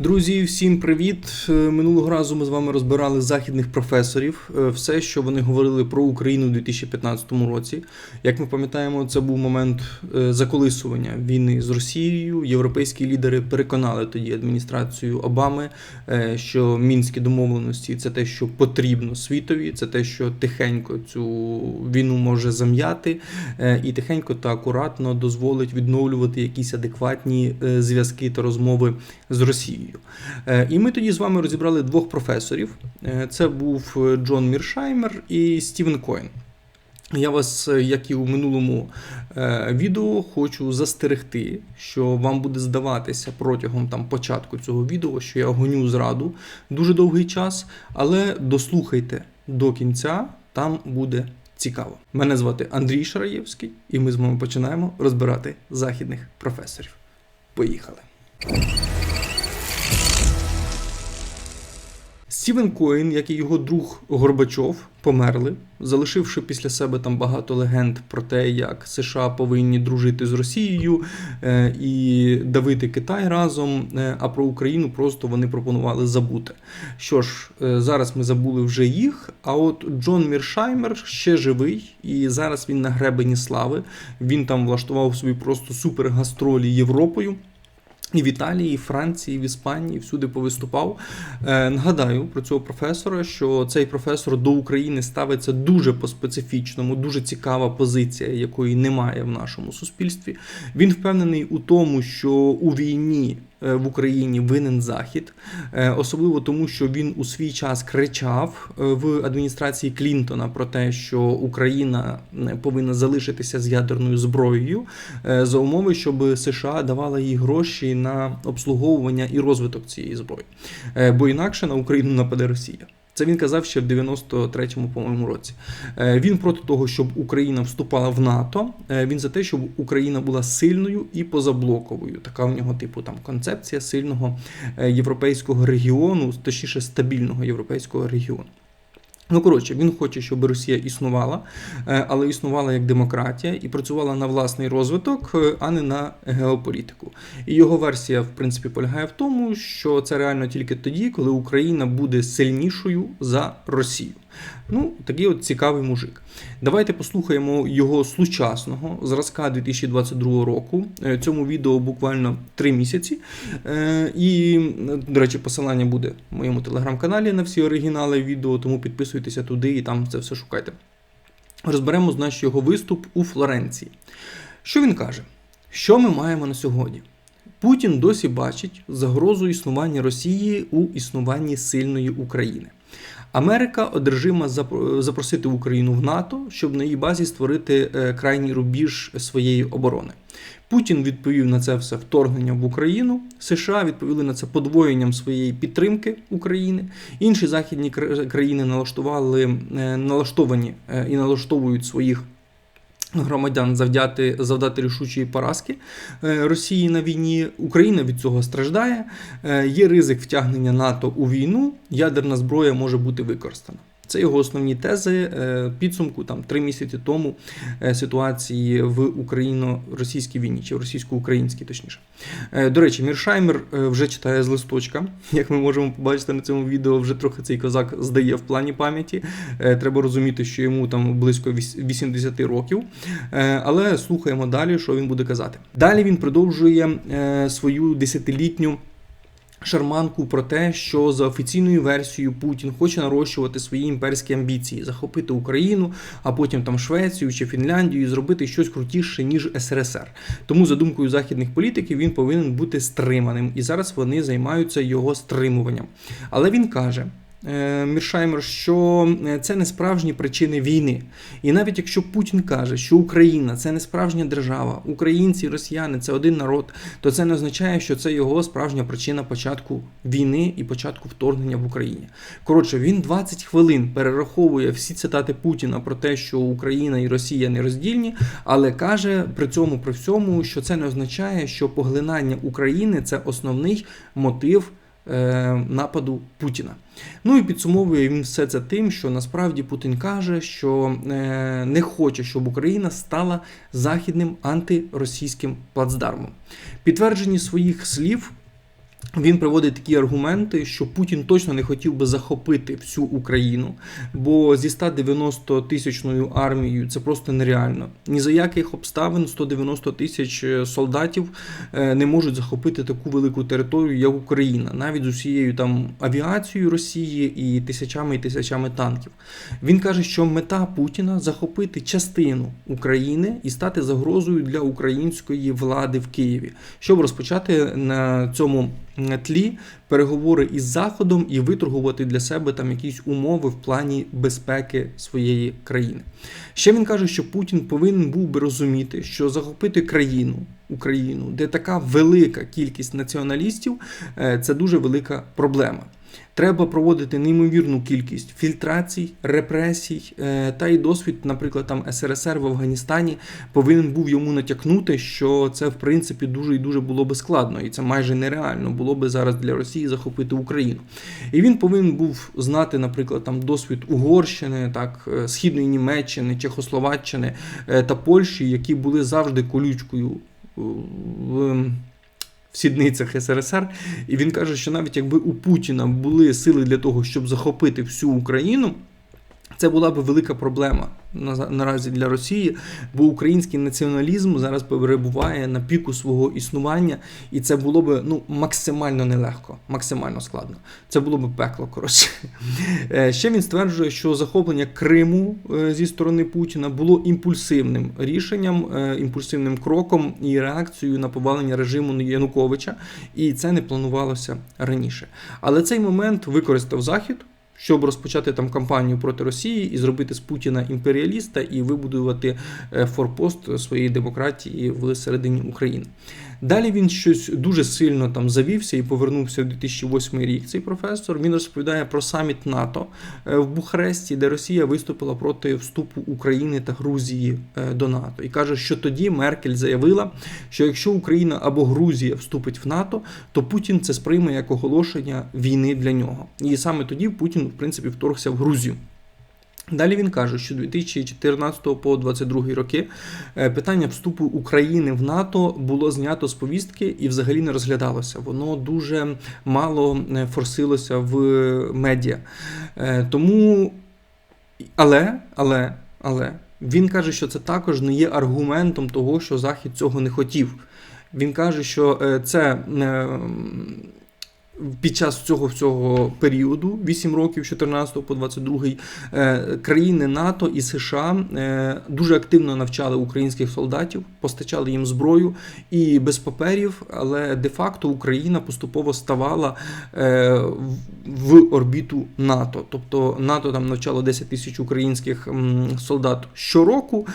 Друзі, всім привіт! Е, Минулого разу ми з вами розбирали західних професорів, е, все, що вони говорили про Україну у 2015 році. Як ми пам'ятаємо, це був момент е, заколисування війни з Росією. Європейські лідери переконали тоді адміністрацію Обами, що мінські домовленості це те, що потрібно світові, це те, що тихенько цю війну може зам'яти, і тихенько та акуратно дозволить відновлювати якісь адекватні зв'язки та розмови з Росією. Е, І ми тоді з вами розібрали двох професорів. Е, Це був е, Джон Міршаймер і Стівен Коен. Я вас, як і у минулому відео, хочу застерегти, що вам буде здаватися протягом там початку цього відео, що я гоню зраду дуже довгий час, але дослухайте до кінця, там буде цікаво. Мене звати Андрій Шараєвський, і ми з вами починаємо розбирати західних професорів. Поїхали! Стівен Коін, як і його друг Горбачов, померли, залишивши після себе там багато легенд про те, як США повинні дружити з Росією е, і давити Китай разом. е, А про Україну просто вони пропонували забути. Що ж, е, зараз ми забули вже їх. А от Джон Міршаймер ще живий, і зараз він на гребені слави. Він там влаштував собі просто супергастролі Європою. І в Італії, і в Франції, і в Іспанії всюди повиступав. Е, нагадаю про цього професора, що цей професор до України ставиться дуже по специфічному, дуже цікава позиція, якої немає в нашому суспільстві. Він впевнений у тому, що у війні. Е, В Україні винен захід, Е, особливо тому, що він у свій час кричав е, в адміністрації Клінтона про те, що Україна повинна залишитися з ядерною зброєю за умови, щоб США давала їй гроші на обслуговування і розвиток цієї зброї. Бо інакше на Україну нападе Росія. Це він казав ще в 93-му, по-моєму, році. Е, Він проти того, щоб Україна вступала в НАТО. Е, Він за те, щоб Україна була сильною і позаблоковою. Така в нього, типу, там концепція сильного е, європейського регіону, точніше стабільного європейського регіону. Ну, коротше, він хоче, щоб Росія існувала, е, але існувала як демократія і працювала на власний розвиток, е, а не на геополітику. І його версія, в принципі, полягає в тому, що це реально тільки тоді, коли Україна буде сильнішою за Росію. Ну, такий от цікавий мужик. Давайте послухаємо його сучасного зразка 2022 року. Е, Цьому відео буквально 3 місяці. Е, І, до речі, посилання буде в моєму телеграм-каналі на всі оригінали відео, тому підписуйтеся туди і там це все шукайте. Розберемо, значить, його виступ у Флоренції. Що він каже? Що ми маємо на сьогодні? Путін досі бачить загрозу існування Росії у існуванні сильної України. Америка одержима запро- запросити Україну в НАТО, щоб на її базі створити е, крайній рубіж своєї оборони. Путін відповів на це все вторгненням в Україну. США відповіли на це подвоєнням своєї підтримки України. Інші західні кра- країни налаштували е, налаштовані е, і налаштовують своїх громадян завдяти завдати рішучої поразки е, Росії на війні. Україна від цього страждає. Е, Є ризик втягнення НАТО у війну. Ядерна зброя може бути використана. Це його основні тези е, підсумку там три місяці тому е, ситуації в Україно-російській війні, чи в російсько-українській, точніше. Е, До речі, Міршаймер вже читає з листочка. Як ми можемо побачити на цьому відео, вже трохи цей козак здає в плані пам'яті. Треба розуміти, що йому там близько 80 років. Але слухаємо далі, що він буде казати. Далі він продовжує свою десятилітню. Шарманку про те, що за офіційною версією Путін хоче нарощувати свої імперські амбіції, захопити Україну, а потім там Швецію чи Фінляндію і зробити щось крутіше ніж СРСР. Тому, за думкою західних політиків, він повинен бути стриманим, і зараз вони займаються його стримуванням. Але він каже. Е, Міршаймер, що е, це не справжні причини війни. І навіть якщо Путін каже, що Україна це не справжня держава, українці росіяни це один народ, то це не означає, що це його справжня причина початку війни і початку вторгнення в Україні. Коротше, він 20 хвилин перераховує всі цитати Путіна про те, що Україна і Росія не роздільні, але каже при цьому при всьому, що це не означає, що поглинання України це основний мотив. Е, Нападу Путіна. Ну і підсумовує він все це тим, що насправді Путін каже, що е, не хоче, щоб Україна стала західним антиросійським плацдармом. Підтверджені своїх слів Він приводить такі аргументи, що Путін точно не хотів би захопити всю Україну, бо зі 190 тисячною армією це просто нереально. Ні за яких обставин 190 тисяч е, солдатів е, не можуть захопити таку велику територію, як Україна, навіть з усією там авіацією Росії і тисячами і тисячами танків. Він каже, що мета Путіна захопити частину України і стати загрозою для української влади в Києві, щоб розпочати на цьому тлі переговори із Заходом і виторгувати для себе там якісь умови в плані безпеки своєї країни. Ще він каже, що Путін повинен був би розуміти, що захопити країну. Україну, де така велика кількість націоналістів, е, це дуже велика проблема. Треба проводити неймовірну кількість фільтрацій, репресій е, та й досвід, наприклад, там СРСР в Афганістані повинен був йому натякнути, що це в принципі дуже і дуже було би складно, і це майже нереально було би зараз для Росії захопити Україну. І він повинен був знати, наприклад, там досвід Угорщини, так, е, Східної Німеччини, Чехословаччини е, та Польщі, які були завжди колючкою в в сідницях СРСР, і він каже, що навіть якби у Путіна були сили для того, щоб захопити всю Україну. Це була б велика проблема наразі для Росії, бо український націоналізм зараз перебуває на піку свого існування, і це було б ну максимально нелегко, максимально складно. Це було б пекло. Коротше. Е, ще він стверджує, що захоплення Криму е, зі сторони Путіна було імпульсивним рішенням, е, імпульсивним кроком і реакцією на повалення режиму Януковича, і це не планувалося раніше. Але цей момент використав Захід щоб розпочати там кампанію проти Росії і зробити з Путіна імперіаліста і вибудувати е, форпост своєї демократії в середині України. Далі він щось дуже сильно там завівся і повернувся в 2008 рік. Цей професор він розповідає про саміт НАТО е, в Бухаресті, де Росія виступила проти вступу України та Грузії е, до НАТО, і каже, що тоді Меркель заявила, що якщо Україна або Грузія вступить в НАТО, то Путін це сприйме як оголошення війни для нього. І саме тоді Путін, в принципі, вторгся в Грузію. Далі він каже, що 2014 по 2022 роки е, питання вступу України в НАТО було знято з повістки і взагалі не розглядалося. Воно дуже мало е, форсилося в медіа. Е, тому, але, але, але він каже, що це також не є аргументом того, що Захід цього не хотів. Він каже, що це під час цього всього періоду, 8 років, 14 по 22, е, країни НАТО і США е, дуже активно навчали українських солдатів, постачали їм зброю і без паперів, але де-факто Україна поступово ставала е, в орбіту НАТО. Тобто НАТО там навчало 10 тисяч українських солдат щороку,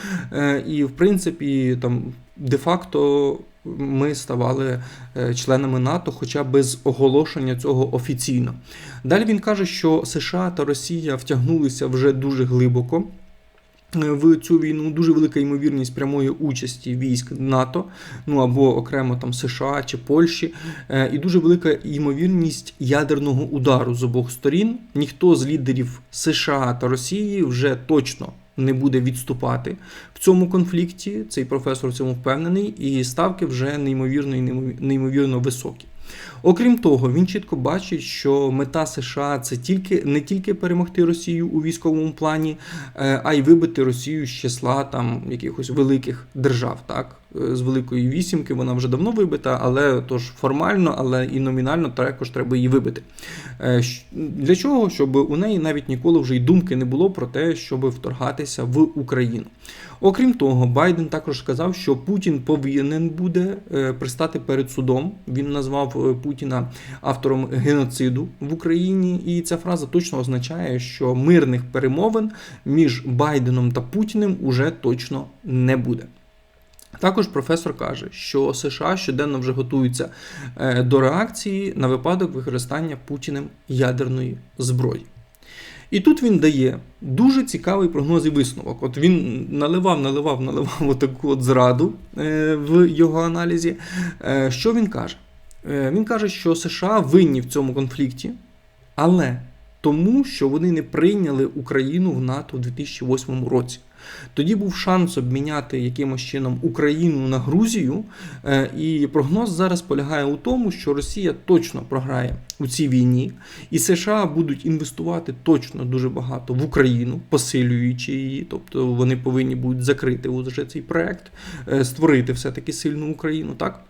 і в принципі там де-факто ми ставали е, членами НАТО, хоча без оголошення цього офіційно. Далі він каже, що США та Росія втягнулися вже дуже глибоко. Е, в цю війну дуже велика ймовірність прямої участі військ НАТО, ну або окремо там США чи Польщі, е, і дуже велика ймовірність ядерного удару з обох сторін. Ніхто з лідерів США та Росії вже точно не буде відступати в цьому конфлікті. Цей професор в цьому впевнений, і ставки вже неймовірно і неймовірно високі. Окрім того, він чітко бачить, що мета США це тільки не тільки перемогти Росію у військовому плані, е, а й вибити Росію з числа там якихось великих держав. Так з великої вісімки вона вже давно вибита, але тож формально, але і номінально також треба її вибити. Е, для чого? Щоб у неї навіть ніколи вже й думки не було про те, щоб вторгатися в Україну. Окрім того, Байден також сказав, що Путін повинен буде е, пристати перед судом. Він назвав е, Путіна автором геноциду в Україні, і ця фраза точно означає, що мирних перемовин між Байденом та Путіним уже точно не буде. Також професор каже, що США щоденно вже готуються е, до реакції на випадок використання Путіним ядерної зброї. І тут він дає дуже цікавий прогноз і висновок. От він наливав, наливав, наливав отаку от зраду е, в його аналізі. Е, що він каже? Він каже, що США винні в цьому конфлікті, але тому, що вони не прийняли Україну в НАТО у 2008 році. Тоді був шанс обміняти якимось чином Україну на Грузію. Е, І прогноз зараз полягає у тому, що Росія точно програє у цій війні, і США будуть інвестувати точно дуже багато в Україну, посилюючи її. Тобто вони повинні будуть закрити вже цей проект, е, створити все-таки сильну Україну. так?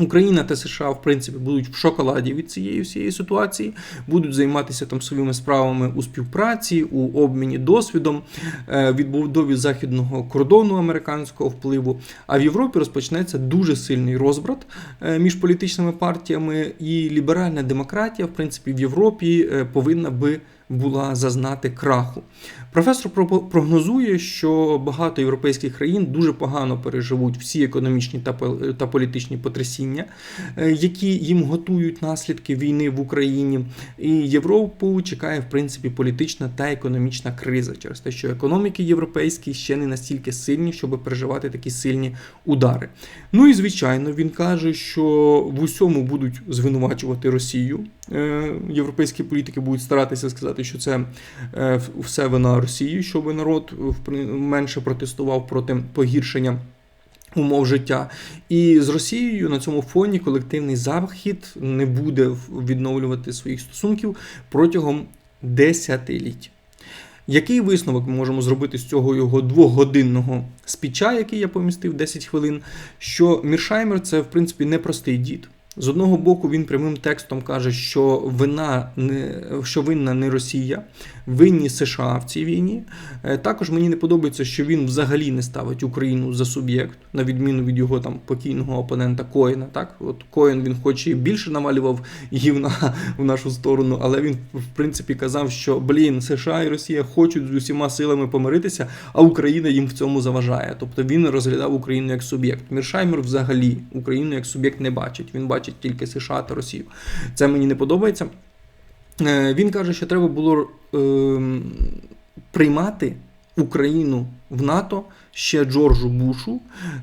Україна та США, в принципі, будуть в шоколаді від цієї всієї ситуації, будуть займатися там своїми справами у співпраці, у обміні досвідом, е, відбудові західного кордону американського впливу. А в Європі розпочнеться дуже сильний розбрат е, між політичними партіями, і ліберальна демократія, в принципі, в Європі е, повинна би була зазнати краху. Професор прогнозує, що багато європейських країн дуже погано переживуть всі економічні та політичні потрясіння, е, які їм готують наслідки війни в Україні. І Європу чекає, в принципі, політична та економічна криза через те, що економіки європейські ще не настільки сильні, щоб переживати такі сильні удари. Ну і звичайно, він каже, що в усьому будуть звинувачувати Росію. Е, європейські політики будуть старатися сказати, що це е, все вина Росії, щоб народ менше протестував проти погіршення. Умов життя і з Росією на цьому фоні колективний захід не буде відновлювати своїх стосунків протягом десятиліть. Який висновок ми можемо зробити з цього його двогодинного спіча, який я помістив 10 хвилин? Що Міршаймер це в принципі непростий дід. З одного боку, він прямим текстом каже, що вина не що винна не Росія, винні США в цій війні. Е, також мені не подобається, що він взагалі не ставить Україну за суб'єкт, на відміну від його там покійного опонента Коїна. Так, от Коїн він, хоч і більше навалював гівна в нашу сторону, але він в принципі казав, що блін, США і Росія хочуть з усіма силами помиритися, а Україна їм в цьому заважає. Тобто він розглядав Україну як суб'єкт. Міршаймер взагалі Україну як суб'єкт не бачить. Він бачить тільки США та Росію. Це мені не подобається. Е, він каже, що треба було е, приймати Україну в НАТО ще Джорджу Бушу.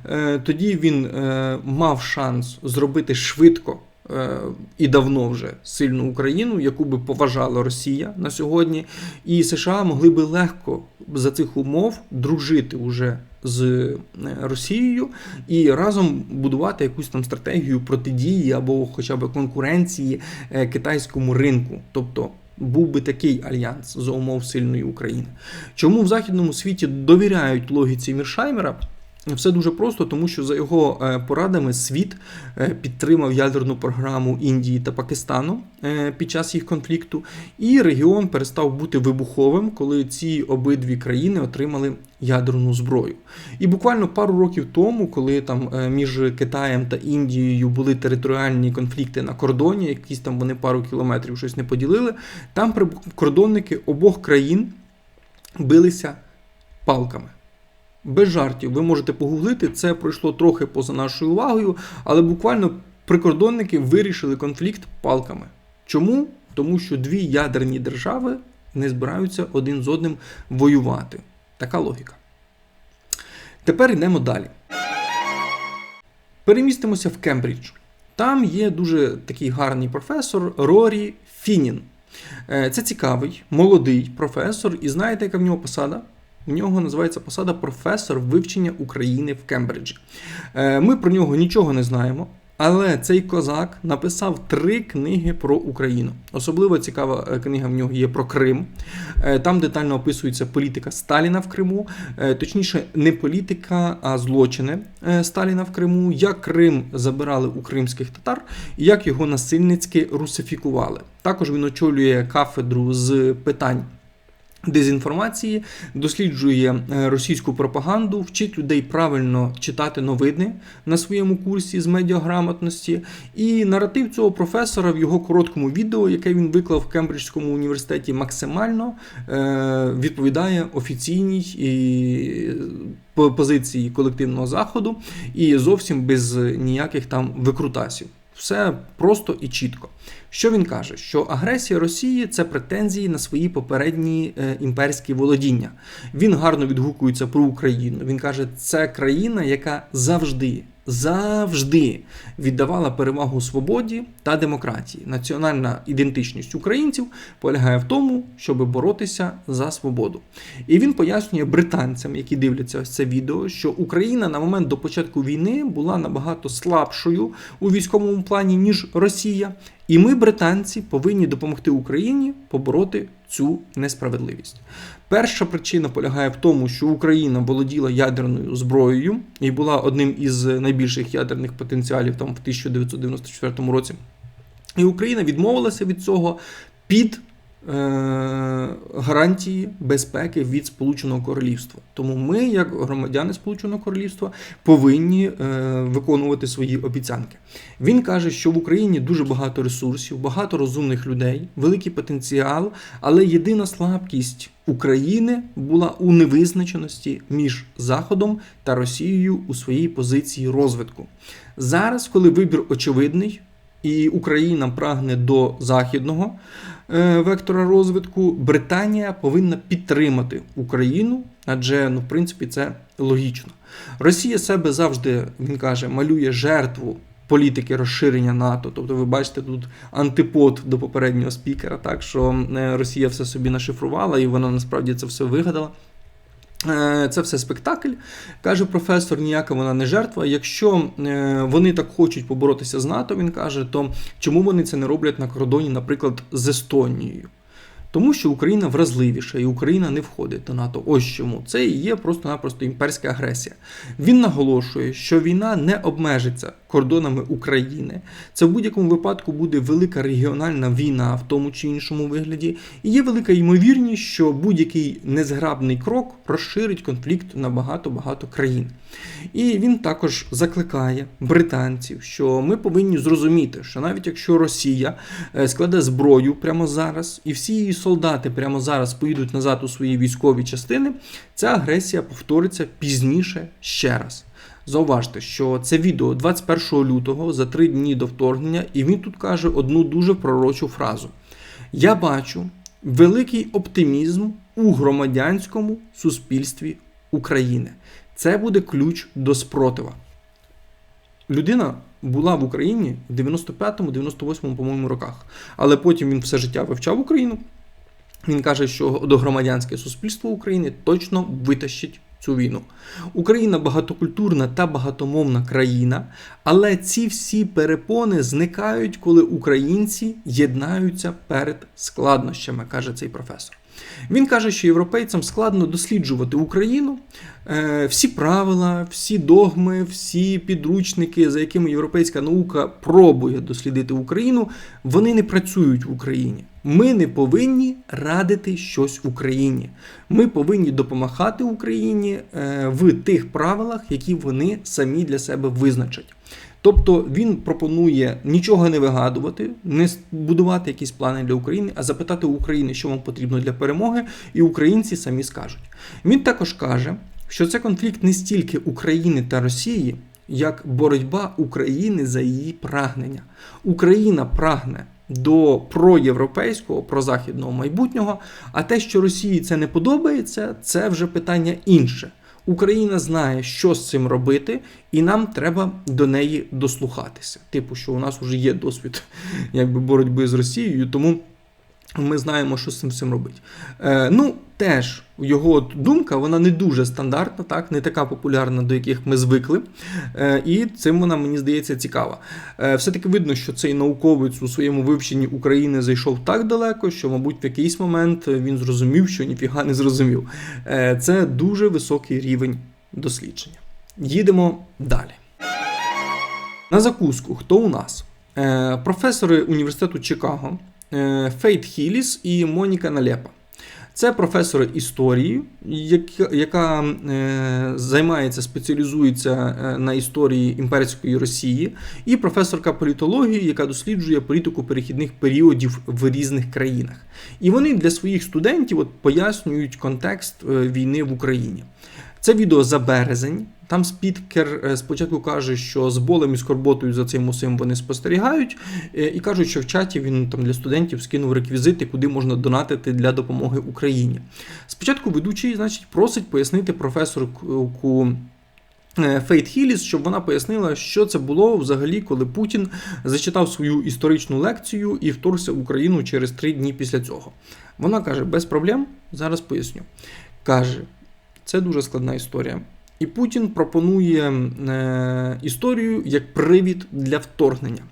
Е, тоді він мав шанс зробити швидко. І давно вже сильну Україну, яку би поважала Росія на сьогодні, і США могли би легко за цих умов дружити уже з е, Росією і разом будувати якусь там стратегію протидії або хоча б конкуренції е, китайському ринку. Тобто був би такий альянс за умов сильної України. Чому в західному світі довіряють логіці Міршаймера? Все дуже просто, тому що за його е, порадами світ е, підтримав ядерну програму Індії та Пакистану е, під час їх конфлікту, і регіон перестав бути вибуховим, коли ці обидві країни отримали ядерну зброю. І буквально пару років тому, коли там між Китаєм та Індією були територіальні конфлікти на кордоні, якісь там вони пару кілометрів щось не поділили, там прикордонники обох країн билися палками. Без жартів, ви можете погуглити, це пройшло трохи поза нашою увагою, але буквально прикордонники вирішили конфлікт палками. Чому? Тому що дві ядерні держави не збираються один з одним воювати. Така логіка. Тепер йдемо далі. Перемістимося в Кембридж. Там є дуже такий гарний професор Рорі Фінін. Е, це цікавий, молодий професор, і знаєте, яка в нього посада? У нього називається посада професор вивчення України в Кембриджі. Е, ми про нього нічого не знаємо. Але цей козак написав три книги про Україну. Особливо цікава е, книга в нього є про Крим. Е, там детально описується політика Сталіна в Криму, точніше, не політика, а злочини Сталіна в Криму, як Крим забирали у кримських татар і як його насильницьки русифікували. Також він очолює кафедру з питань Дезінформації досліджує е, російську пропаганду, вчить людей правильно читати новини на своєму курсі з медіаграмотності. І наратив цього професора в його короткому відео, яке він виклав в Кембриджському університеті, максимально е, відповідає офіційній позиції колективного заходу і зовсім без ніяких там викрутасів. Все просто і чітко. Що він каже? Що агресія Росії це претензії на свої попередні е, імперські володіння. Він гарно відгукується про Україну. Він каже, це країна, яка завжди. Завжди віддавала перевагу свободі та демократії. Національна ідентичність українців полягає в тому, щоб боротися за свободу. І він пояснює британцям, які дивляться ось це відео, що Україна на момент до початку війни була набагато слабшою у військовому плані, ніж Росія. І ми, британці, повинні допомогти Україні побороти цю несправедливість. Перша причина полягає в тому, що Україна володіла ядерною зброєю і була одним із найбільших ядерних потенціалів там в 1994 році. І Україна відмовилася від цього під гарантії безпеки від Сполученого Королівства. Тому ми, як громадяни Сполученого Королівства, повинні е, виконувати свої обіцянки. Він каже, що в Україні дуже багато ресурсів, багато розумних людей, великий потенціал, але єдина слабкість України була у невизначеності між Заходом та Росією у своїй позиції розвитку. Зараз, коли вибір очевидний, і Україна прагне до західного е, вектора розвитку, Британія повинна підтримати Україну, адже ну, в принципі це логічно. Росія себе завжди він каже, малює жертву. Політики розширення НАТО, тобто ви бачите тут антипод до попереднього спікера, так що е, Росія все собі нашифрувала, і вона насправді це все вигадала. Е, це все спектакль, каже професор, ніяка вона не жертва. Якщо е, вони так хочуть поборотися з НАТО, він каже, то чому вони це не роблять на кордоні, наприклад, з Естонією? Тому що Україна вразливіша і Україна не входить до НАТО. Ось чому це і є просто-напросто імперська агресія. Він наголошує, що війна не обмежиться кордонами України. Це в будь-якому випадку буде велика регіональна війна в тому чи іншому вигляді. І є велика ймовірність, що будь-який незграбний крок розширить конфлікт на багато-багато країн. І він також закликає британців, що ми повинні зрозуміти, що навіть якщо Росія е, складе зброю прямо зараз, і всі її солдати прямо зараз поїдуть назад у свої військові частини, ця агресія повториться пізніше ще раз. Зауважте, що це відео 21 лютого за три дні до вторгнення, і він тут каже одну дуже пророчу фразу: Я бачу великий оптимізм у громадянському суспільстві України. Це буде ключ до спротива. Людина була в Україні в 95-му, 98-му, по-моєму, роках. Але потім він все життя вивчав Україну. Він каже, що до громадянське суспільство України точно витащить цю війну. Україна багатокультурна та багатомовна країна, але ці всі перепони зникають, коли українці єднаються перед складнощами, каже цей професор. Він каже, що європейцям складно досліджувати Україну, е, всі правила, всі догми, всі підручники, за якими європейська наука пробує дослідити Україну, вони не працюють в Україні. Ми не повинні радити щось Україні. Ми повинні допомагати Україні е, в тих правилах, які вони самі для себе визначать. Тобто він пропонує нічого не вигадувати, не будувати якісь плани для України, а запитати у України, що вам потрібно для перемоги, і українці самі скажуть. Він також каже, що це конфлікт не стільки України та Росії, як боротьба України за її прагнення. Україна прагне. До проєвропейського, прозахідного майбутнього, а те, що Росії це не подобається, це вже питання інше. Україна знає, що з цим робити, і нам треба до неї дослухатися. Типу, що у нас вже є досвід якби боротьби з Росією, тому ми знаємо, що з цим всім робити. Е, Ну, теж його думка, вона не дуже стандартна, так, не така популярна, до яких ми звикли. Е, І цим вона, мені здається, цікава. Е, Все-таки видно, що цей науковець у своєму вивченні України зайшов так далеко, що, мабуть, в якийсь момент він зрозумів, що ніфіга не зрозумів. Е, Це дуже високий рівень дослідження. Їдемо далі. На закуску, хто у нас? Е, Професори університету Чикаго. Е, Фейт Хіліс і Моніка Налепа. Це професори історії, яка, е, займається, спеціалізується е, на історії імперської Росії, і професорка політології, яка досліджує політику перехідних періодів в різних країнах. І вони для своїх студентів от пояснюють контекст війни в Україні. Це відео за березень. Там спікер е, спочатку каже, що з болем і скорботою за цим усім вони спостерігають, е, і кажуть, що в чаті він там для студентів скинув реквізити, куди можна донатити для допомоги Україні. Спочатку ведучий, значить, просить пояснити професорку е, Фейт Хіліс, щоб вона пояснила, що це було взагалі, коли Путін зачитав свою історичну лекцію і вторгся в Україну через три дні після цього. Вона каже: без проблем, зараз поясню. Каже, це дуже складна історія. І Путін пропонує е, історію як привід для вторгнення.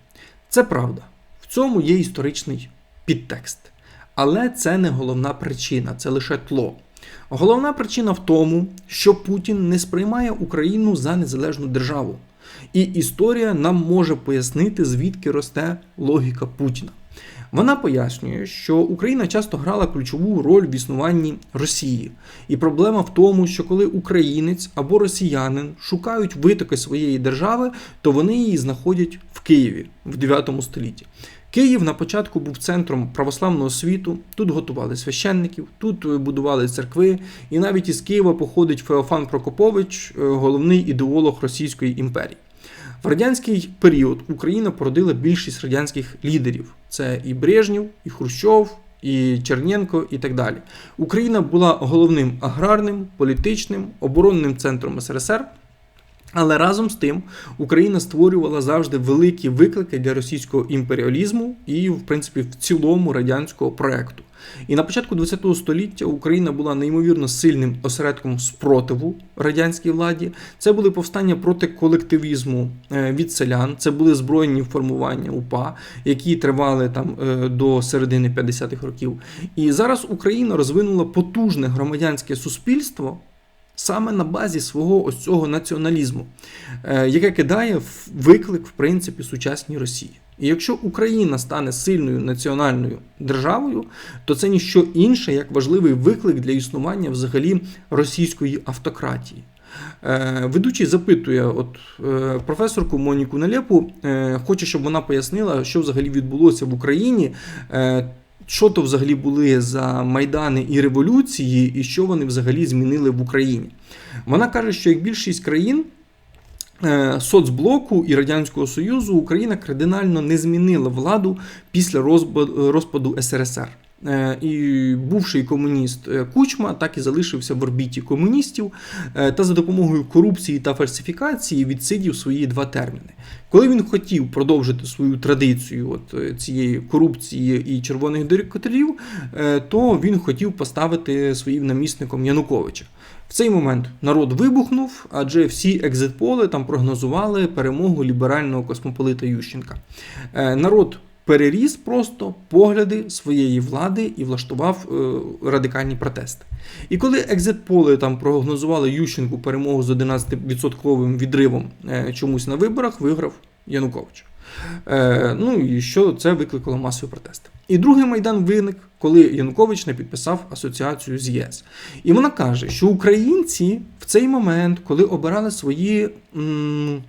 Це правда. В цьому є історичний підтекст. Але це не головна причина, це лише тло. Головна причина в тому, що Путін не сприймає Україну за незалежну державу. І історія нам може пояснити, звідки росте логіка Путіна. Вона пояснює, що Україна часто грала ключову роль в існуванні Росії. І проблема в тому, що коли українець або росіянин шукають витоки своєї держави, то вони її знаходять в Києві в 9 столітті. Київ на початку був центром православного світу. Тут готували священників, тут будували церкви, і навіть із Києва походить Феофан Прокопович, е, головний ідеолог Російської імперії. В радянський період Україна породила більшість радянських лідерів: це і Брежнів, і Хрущов, і Черненко, і так далі. Україна була головним аграрним, політичним, оборонним центром СРСР. Але разом з тим Україна створювала завжди великі виклики для російського імперіалізму і, в принципі, в цілому радянського проекту. І на початку ХХ століття Україна була неймовірно сильним осередком спротиву радянській владі. Це були повстання проти колективізму е, від селян, це були збройні формування УПА, які тривали там е, до середини 50-х років. І зараз Україна розвинула потужне громадянське суспільство саме на базі свого ось цього націоналізму, е, яке кидає виклик, в принципі, сучасній Росії. І якщо Україна стане сильною національною державою, то це ніщо інше як важливий виклик для існування взагалі російської автократії. Е, ведучий запитує от е, професорку Моніку Налепу, хоче, щоб вона пояснила, що взагалі відбулося в Україні що то взагалі були за майдани і революції, і що вони взагалі змінили в Україні. Вона каже, що як більшість країн. Е, соцблоку і Радянського Союзу Україна кардинально не змінила владу після розпаду СРСР. Е, і бувший комуніст е, Кучма так і залишився в орбіті комуністів та за допомогою корупції та фальсифікації відсидів свої два терміни. Коли він хотів продовжити свою традицію от е, цієї корупції і червоних директорів, е, то він хотів поставити своїм намісником Януковича. В цей момент народ вибухнув, адже всі екзитполи там прогнозували перемогу ліберального космополита Ющенка. Е, народ переріс просто погляди своєї влади і влаштував радикальні протести. І коли екзитполи там прогнозували Ющенку перемогу з 11% відривом чомусь на виборах, виграв Янукович. Е, Ну і що це викликало масові протести. І другий майдан виник, коли Янукович не підписав асоціацію з ЄС. І вона каже, що українці в цей момент, коли обирали свої. М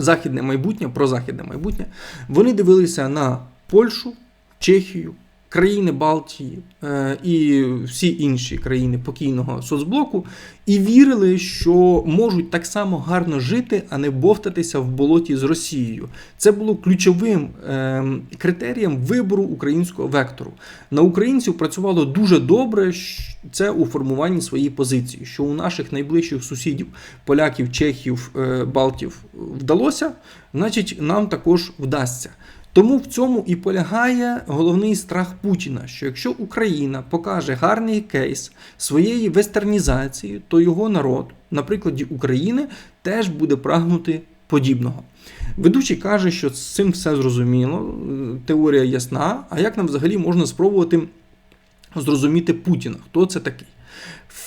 Західне майбутнє, про західне майбутнє, вони дивилися на Польщу, Чехію, країни Балтії е, і всі інші країни покійного соцблоку, і вірили, що можуть так само гарно жити, а не бовтатися в болоті з Росією. Це було ключовим е, критерієм вибору українського вектору. На українців працювало дуже добре. Це у формуванні своєї позиції, що у наших найближчих сусідів, поляків, чехів, е, балтів вдалося, значить, нам також вдасться. Тому в цьому і полягає головний страх Путіна, що якщо Україна покаже гарний кейс своєї вестернізації, то його народ, на прикладі України, теж буде прагнути подібного. Ведучий каже, що з цим все зрозуміло, теорія ясна. А як нам взагалі можна спробувати зрозуміти Путіна? Хто це такий?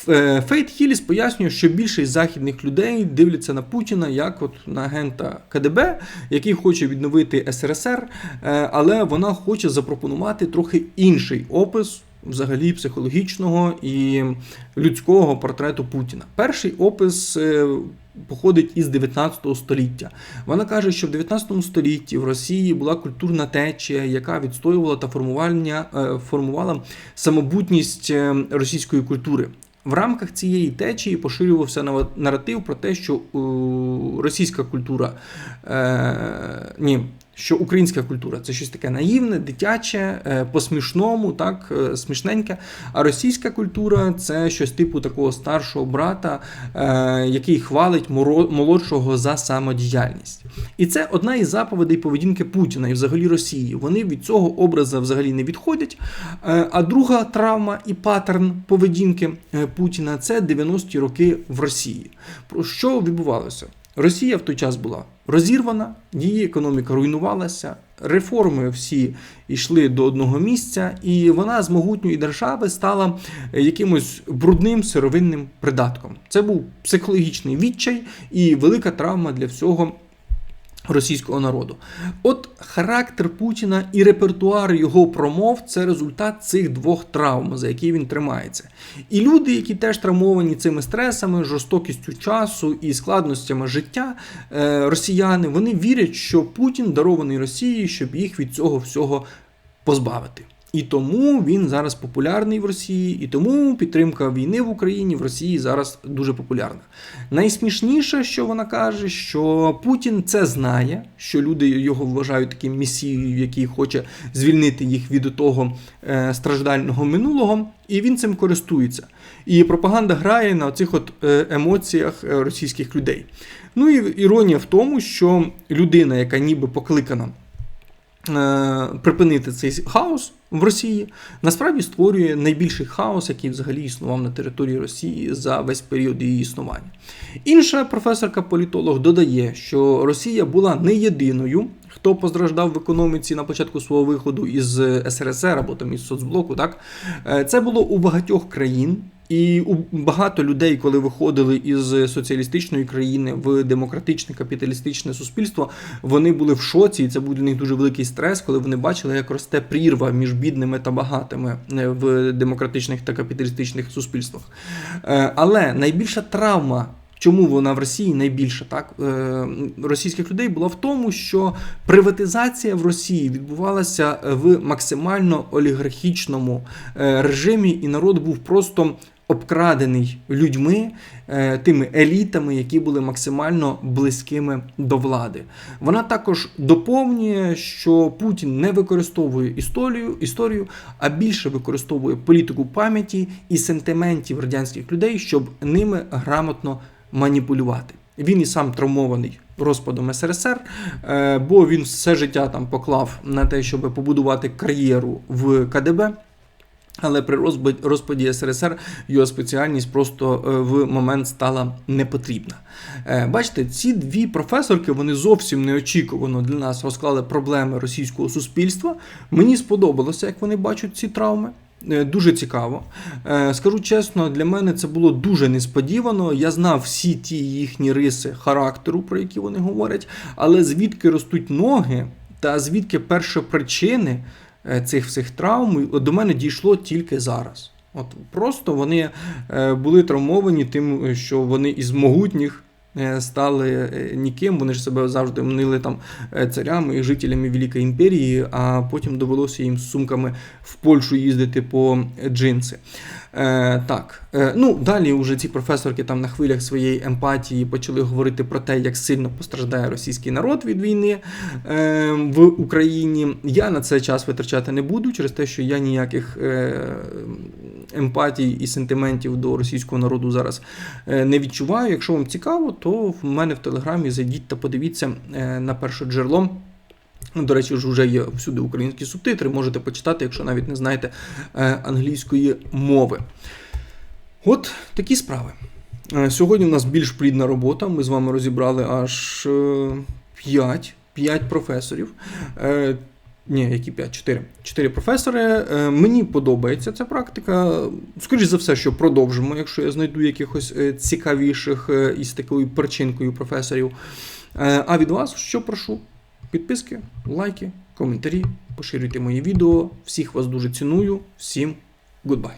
Е, Фейт Хіліс пояснює, що більшість західних людей дивляться на Путіна як от на агента КДБ, який хоче відновити СРСР, е, але вона хоче запропонувати трохи інший опис. Взагалі психологічного і людського портрету Путіна. Перший опис е, походить із 19 століття. Вона каже, що в 19 столітті в Росії була культурна течія, яка відстоювала та формувала самобутність російської культури. В рамках цієї течії поширювався наратив про те, що російська культура е, ні, що українська культура це щось таке наївне, дитяче, е, по-смішному, так, е, смішненьке. А російська культура це щось типу такого старшого брата, е, який хвалить молодшого за самодіяльність. І це одна із заповідей поведінки Путіна і взагалі Росії. Вони від цього образу взагалі не відходять. А друга травма і паттерн поведінки Путіна це 90-ті роки в Росії. Про що відбувалося? Росія в той час була розірвана, її економіка руйнувалася, реформи всі йшли до одного місця, і вона з могутньої держави стала е, якимось брудним сировинним придатком. Це був психологічний відчай і велика травма для всього. Російського народу, от характер Путіна і репертуар його промов це результат цих двох травм, за які він тримається. І люди, які теж травмовані цими стресами, жорстокістю часу і складностями життя, е, росіяни, вони вірять, що Путін дарований Росії, щоб їх від цього всього позбавити. І тому він зараз популярний в Росії, і тому підтримка війни в Україні в Росії зараз дуже популярна. Найсмішніше, що вона каже, що Путін це знає, що люди його вважають таким месією, який хоче звільнити їх від того е, страждального минулого, і він цим користується. І пропаганда грає на цих от е, емоціях е, російських людей. Ну і іронія в тому, що людина, яка ніби покликана припинити цей хаос в Росії, насправді створює найбільший хаос, який взагалі існував на території Росії за весь період її існування. Інша професорка-політолог додає, що Росія була не єдиною. Хто постраждав в економіці на початку свого виходу із СРСР або там із соцблоку, так Е, це було у багатьох країн, і у багато людей, коли виходили із соціалістичної країни в демократичне капіталістичне суспільство, вони були в шоці, і це був для них дуже великий стрес, коли вони бачили, як росте прірва між бідними та багатими е, в демократичних та капіталістичних суспільствах. Е, Але найбільша травма. Чому вона в Росії найбільша так е, російських людей була в тому, що приватизація в Росії відбувалася в максимально олігархічному режимі, і народ був просто обкрадений людьми, е, тими елітами, які були максимально близькими до влади. Вона також доповнює, що Путін не використовує історію, історію, а більше використовує політику пам'яті і сентиментів радянських людей, щоб ними грамотно маніпулювати. Він і сам травмований розпадом СРСР, е, бо він все життя там поклав на те, щоб побудувати кар'єру в КДБ. Але при розпаді СРСР його спеціальність просто е, в момент стала непотрібна. Е, Бачите, ці дві професорки вони зовсім неочікувано для нас розклали проблеми російського суспільства. Мені сподобалося, як вони бачать ці травми. Е, Дуже цікаво. Скажу чесно, для мене це було дуже несподівано. Я знав всі ті їхні риси характеру, про які вони говорять, але звідки ростуть ноги та звідки першопричини цих всіх травм до мене дійшло тільки зараз. От просто вони е, були травмовані тим, що вони із могутніх е, стали е, ніким. Вони ж себе завжди мнили там е, царями і жителями Великої імперії, а потім довелося їм з сумками в Польщу їздити по джинси. Е, так, е, ну далі вже ці професорки там на хвилях своєї емпатії почали говорити про те, як сильно постраждає російський народ від війни е, в Україні. Я на це час витрачати не буду через те, що я ніяких е, емпатій і сентиментів до російського народу зараз е, не відчуваю. Якщо вам цікаво, то в мене в телеграмі зайдіть та подивіться е, на перше джерело. До речі, вже є всюди українські субтитри, можете почитати, якщо навіть не знаєте е, англійської мови. От такі справи. Сьогодні у нас більш плідна робота. Ми з вами розібрали аж 5, 5 професорів. Ні, які 5? 4. 4 професори. Е, Мені подобається ця практика. Скоріше за все, що продовжимо, якщо я знайду якихось е, цікавіших е, із такою перчинкою професорів. А від вас що прошу? Підписки, лайки, коментарі, поширюйте мої відео. Всіх вас дуже ціную. Всім goodbye.